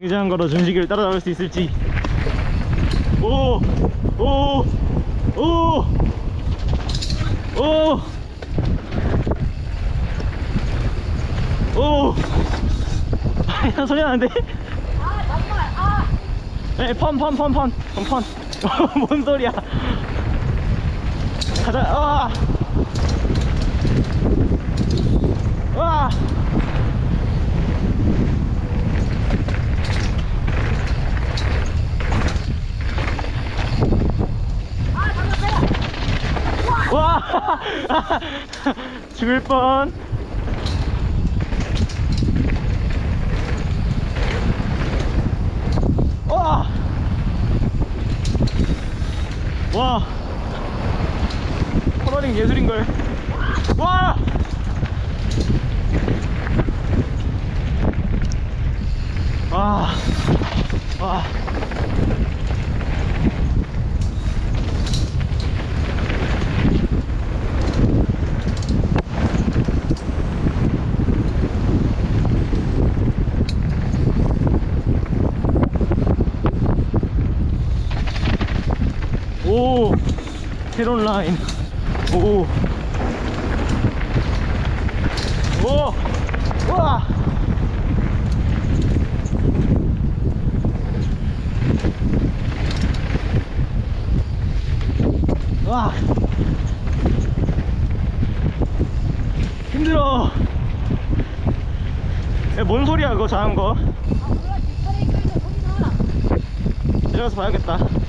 굉장한 거로 준식이를 따라잡을 수 있을지 오! 오! 오! 오! 오! 아, 소리 나는데? 아 정말 아 네, 펀, 펀, 펀, 펀, 펀, 펀. 뭔 소리야? 가자, 아! 와! 아, 잠깐 빼 와! 죽을 뻔. 와! 와! 커러링 예술인걸. 와! 와! 와! 오! 캐롤 라인. 오! 오! 우와! 와! 힘들어! 야, 뭔 소리야, 그거 자는 거? 아 내려가서 봐야겠다.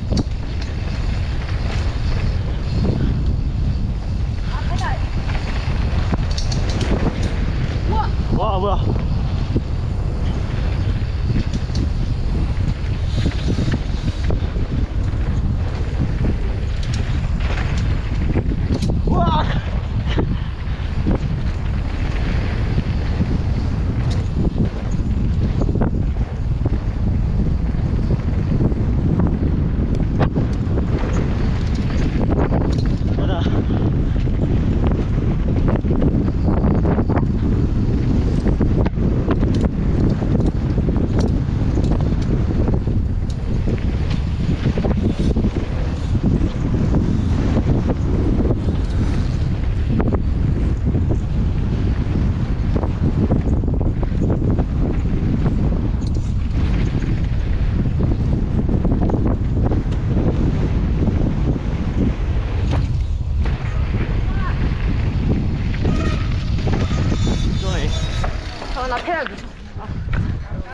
나 테라 미쳤어.